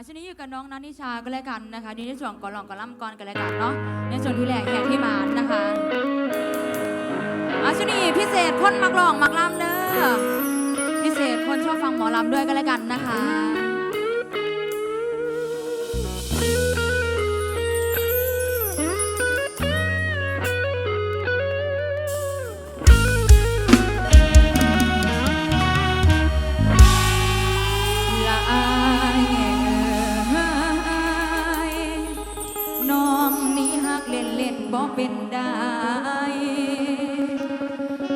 อาช่วงนี้อยู่กับน้องนันนิชาก็แล้วกันนะคะนี่ในส่วนก่อนลองก่อนล่ำก่อนกันแล้วกันเนาะในส่วนที่แหลกแหกที่มานนะคะอาช่วงนี้พิเศษคนมักหลองมักล่ำเด้อพิเศษคนชอบฟังหมอลำด้วยก็แล้วกันนะคะ บ่เป็นได้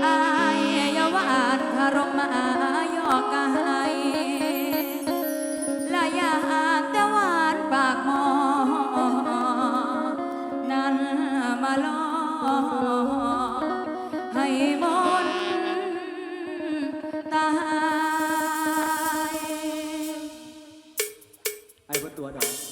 อายยาวานคารมมาหยอกกายละยากแต่หวานปากหมอ นั้นมาลอให้มนตายไอ้บนตัวดอก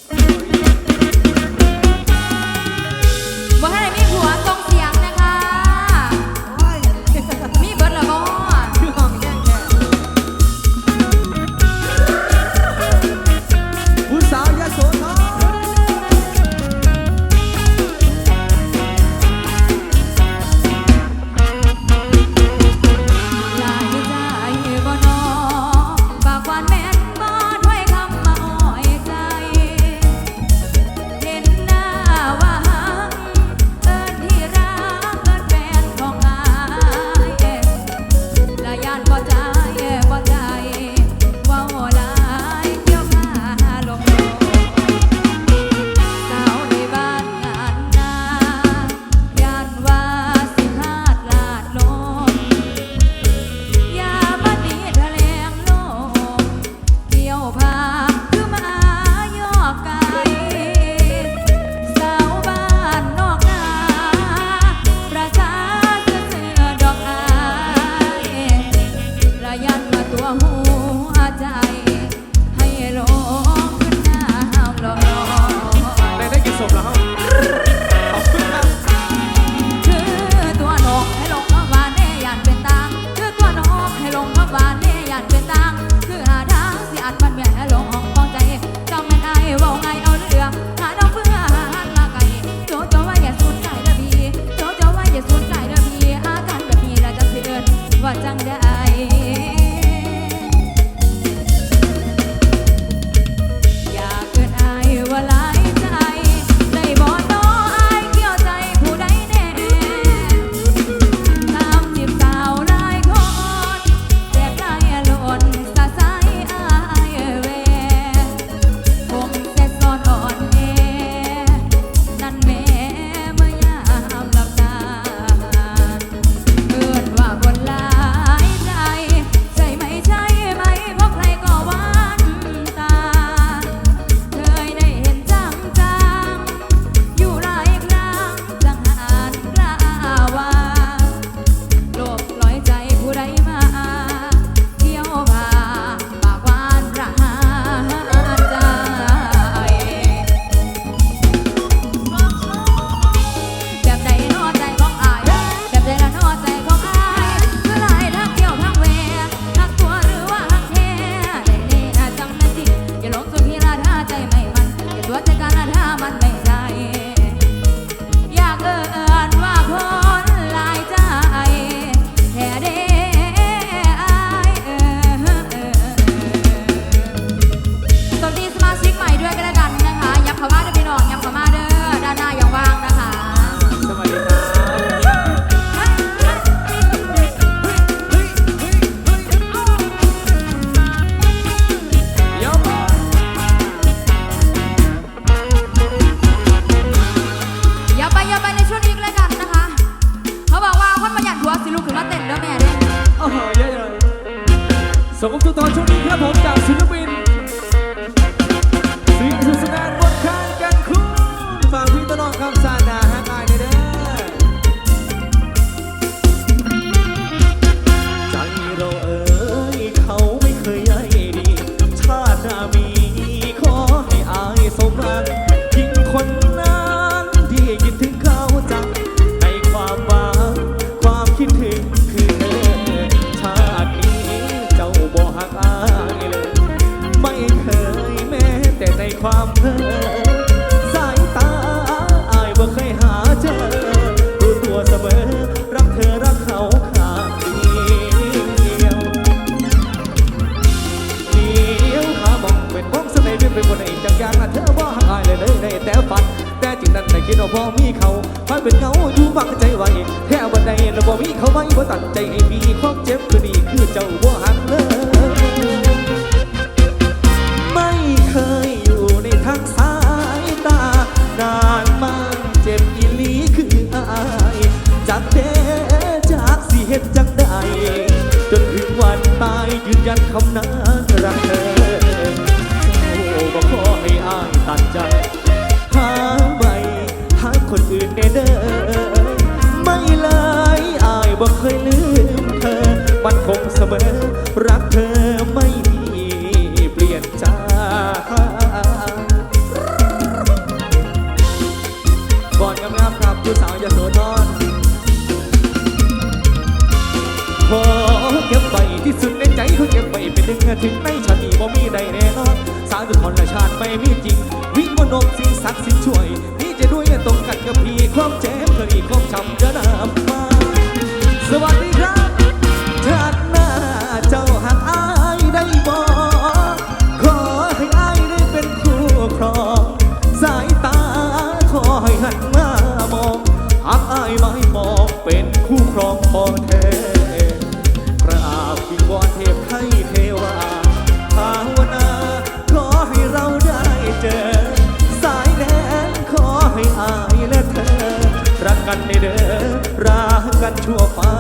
คิดว่าพอมีเขาพันเป็นเงาอยู่บังใจไว้แค่วันใดเราบ่มีเขาไว้บ่ตัดใจให้มีความเจ็บคือนี่คือเจ้าบ่หักเลยไม่เคยอยู่ในทางสายตานานมาเจ็บอีหลีคืออายจากเดจากสิเหตุจังใดจนถึงวันตายยืนยันคำนั้นรักเธอโอ้บอกขอให้อายตัดใจ คนอื่นแน่เด้อไม่เลยอายบ่เคยลืมเธอ มันคงเสมอ รักเธอไม่มีเปลี่ยนใจก่อนงามๆครับผู้สาวยโสธรขอเก็บไว้ที่สุดในใจเขาเก็บไว้เป็นหนึ่งถึงในชาตินี้บ่มีใดแน่นอน สาวทุกคนละชาติไม่มีจริง วิมนมสิ่งศักดิ์สิทธิ์ช่วย ตรงกันกับพี่ความเจ็บเคยความช้ำจะนำมาสวัสดีครับชาติหน้าเจ้าหักอายได้บ่ขอให้อายได้เป็นคู่ครองสายตาขอให้หันมามองหักอายไม่มองเป็นคู่ครองขอแท้ กันชั่วฟ้า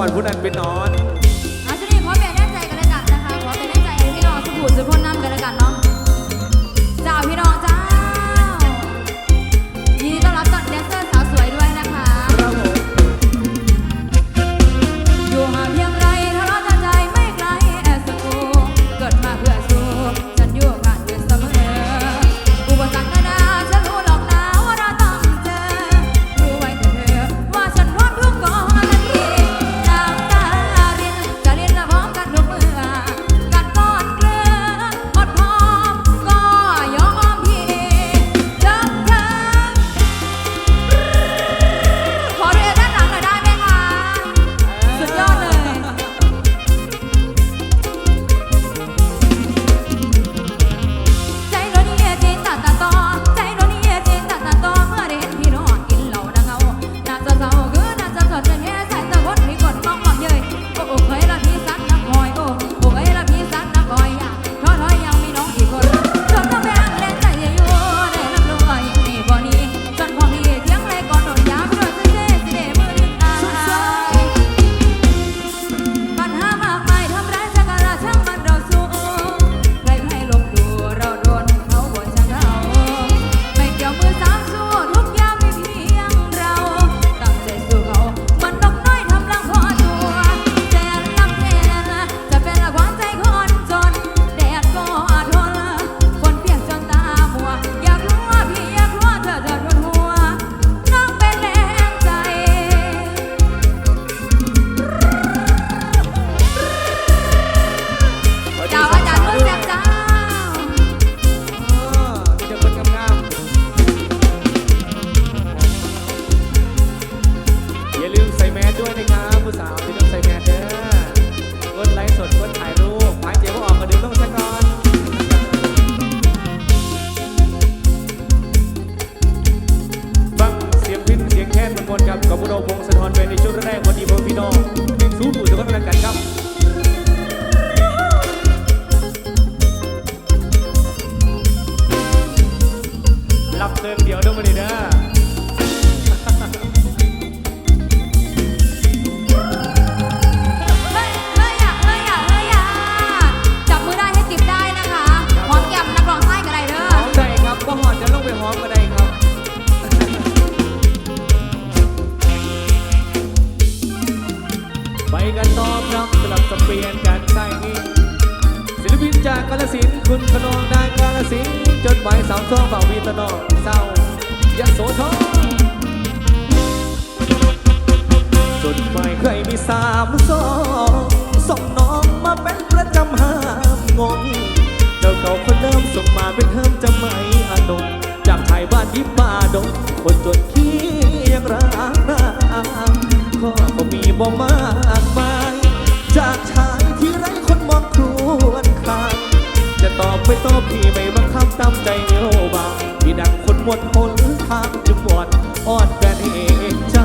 ก่อนผู้นั้นไปนอน ตะนองเศร้ายะโสธรจนไม่เคยมีสามสองส่งน้องมาเป็นประจำห้ามงงเจ้าเก่าคนเดิมส่งมาเป็นเทิมจะไม่อานนจากชายบ้านยิบป่าดงคนจนขี้ยังรักนางก็ก็มีบ่มากมายจากชายที่ไร้คนมองครวนครางจะตอบไม่ตอบพี่ไม่บังคับตามใจ มดหนทางจึงวอนอ้อนแต่เองใจ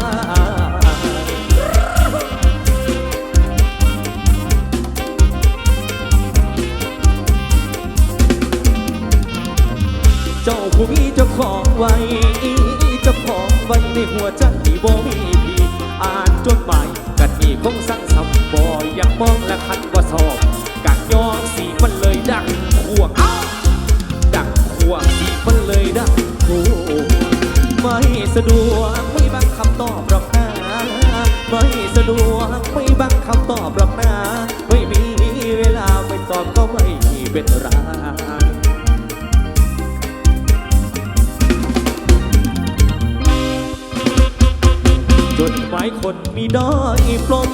เจ้าผู้มีเจ้าของไว้เจ้าของไว้ในหัวใจ เป็นไรจดหมายคนมีด้อยปลม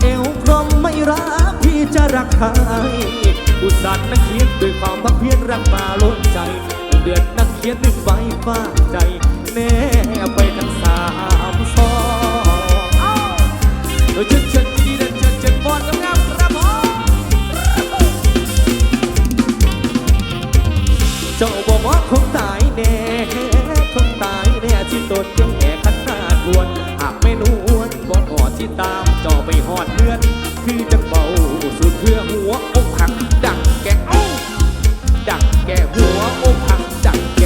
เอวพรมไม่รักพี่จะรักใครอุตส่าห์นักเขียนด้วยความพักเพียรรักมาล้นใจ เดือนนักเขียนหนึ่งใบฝาใจ แน่ไปทั้งสามซองโดยเชิญเชิญดีเด่นเชิญ จ้าบอกว่าคงตายแน่คงตายแน่ที่ตนยังแห่ขันหน้ากวนหากไม่นวลบอดออดที่ตามเจอไปหอดเลือน คือจังเบาสุดเพื่อหัวอกหักดังแกอ้าดังแกหัวอกหักดังแก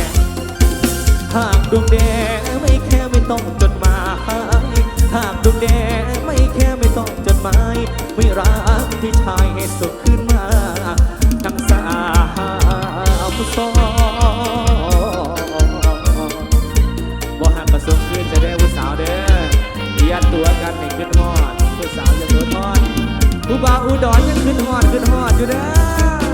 หากดวงแดงไม่แค่ไม่ต้องจดหมายหากดวงแดงไม่แค่ไม่ต้องจดหมายไม่รักที่ชายให้สุขขึ้นมา ทั้งสาวสอง ว่าอุดรยังขึ้นหอดขึ้นหอดอยู่เด้อ